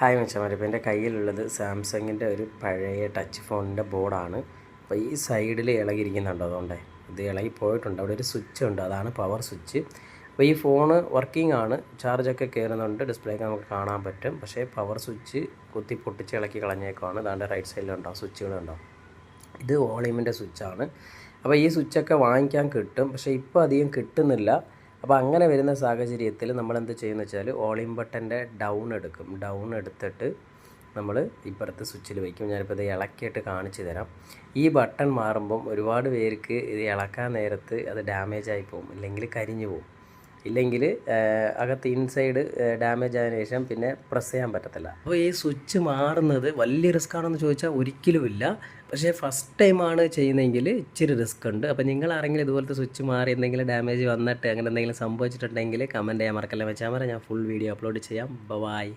Hi മച്ചമാരെ ഇപ്പോൾ എന്റെ കയ്യിലുള്ളത് സാംസങ്ങിന്റെ ഒരു പഴയ ടച്ച് ഫോണിന്റെ ബോർഡാണ്. അപ്പോൾ ഈ സൈഡിൽ ഇളകിയിരിക്കുന്നുണ്ടോ അതുകൊണ്ടേ. ഇത് ഇളകി പോയിട്ടുണ്ട്. അവിടെ ഒരു സ്വിച്ച് ഉണ്ട്. അതാണ് പവർ സ്വിച്ച്. അപ്പോൾ ഈ ഫോണ് വർക്കിംഗ് ആണ്. ചാർജൊക്കെ കയറുന്നുണ്ട്. ഡിസ്പ്ലേക്ക് നമുക്ക് കാണാൻ പറ്റും. പക്ഷേ പവർ സ്വിച്ച് കുത്തി പൊട്ടിച്ച് ഇളക്കി കളഞ്ഞേക്കുവാണ്. അതാണ്ട് റൈറ്റ് സൈഡിലുണ്ടോ? സ്വിച്ചുകളുണ്ടാവും ഇത് വോളിയമിന്റെ സ്വിച്ചാണ്. അപ്പോൾ ഈ സ്വിച്ചൊക്കെ വാങ്ങിക്കാൻ കിട്ടും. പക്ഷേ ഇപ്പോൾ അധികം കിട്ടുന്നില്ല. അപ്പോൾ അങ്ങനെ വരുന്ന സാഹചര്യത്തിൽ നമ്മൾ എന്ത് ചെയ്യുന്നത് വെച്ചാൽ വോളിയം ബട്ടന്റെ ഡൗൺ എടുക്കും. ഡൗൺ എടുത്തിട്ട് നമ്മൾ ഇപ്പുറത്ത് സ്വിച്ചിൽ വയ്ക്കും. ഞാനിപ്പോൾ ഇത് ഇളക്കിയിട്ട് കാണിച്ചു തരാം. ഈ ബട്ടൺ മാറുമ്പം ഒരുപാട് പേർക്ക് ഇത് ഇളക്കാൻ നേരത്ത് അത് ഡാമേജ് ആയി പോകും. ഇല്ലെങ്കിൽ കരിഞ്ഞു പോകും. ഇല്ലെങ്കിൽ അകത്ത് ഇൻസൈഡ് ഡാമേജ് ആയതിനു ശേഷം പിന്നെ പ്രസ് ചെയ്യാൻ പറ്റത്തില്ല. അപ്പോൾ ഈ സ്വിച്ച് മാറുന്നത് വലിയ റിസ്ക് ആണെന്ന് ചോദിച്ചാൽ ഒരിക്കലും ഇല്ല. പക്ഷേ ഫസ്റ്റ് ടൈമാണ് ചെയ്യുന്നതെങ്കിൽ ഇച്ചിരി റിസ്ക് ഉണ്ട്. അപ്പോൾ നിങ്ങൾ ആരെങ്കിലും ഇതുപോലത്തെ സ്വിച്ച് മാറി എന്തെങ്കിലും ഡാമേജ് വന്നിട്ട് അങ്ങനെ എന്തെങ്കിലും സംഭവിച്ചിട്ടുണ്ടെങ്കിൽ കമന്റ് ചെയ്യാൻ മറക്കല്ല. വെച്ചാൽ ഞാൻ ഫുൾ വീഡിയോ അപ്ലോഡ് ചെയ്യാം. ബൈ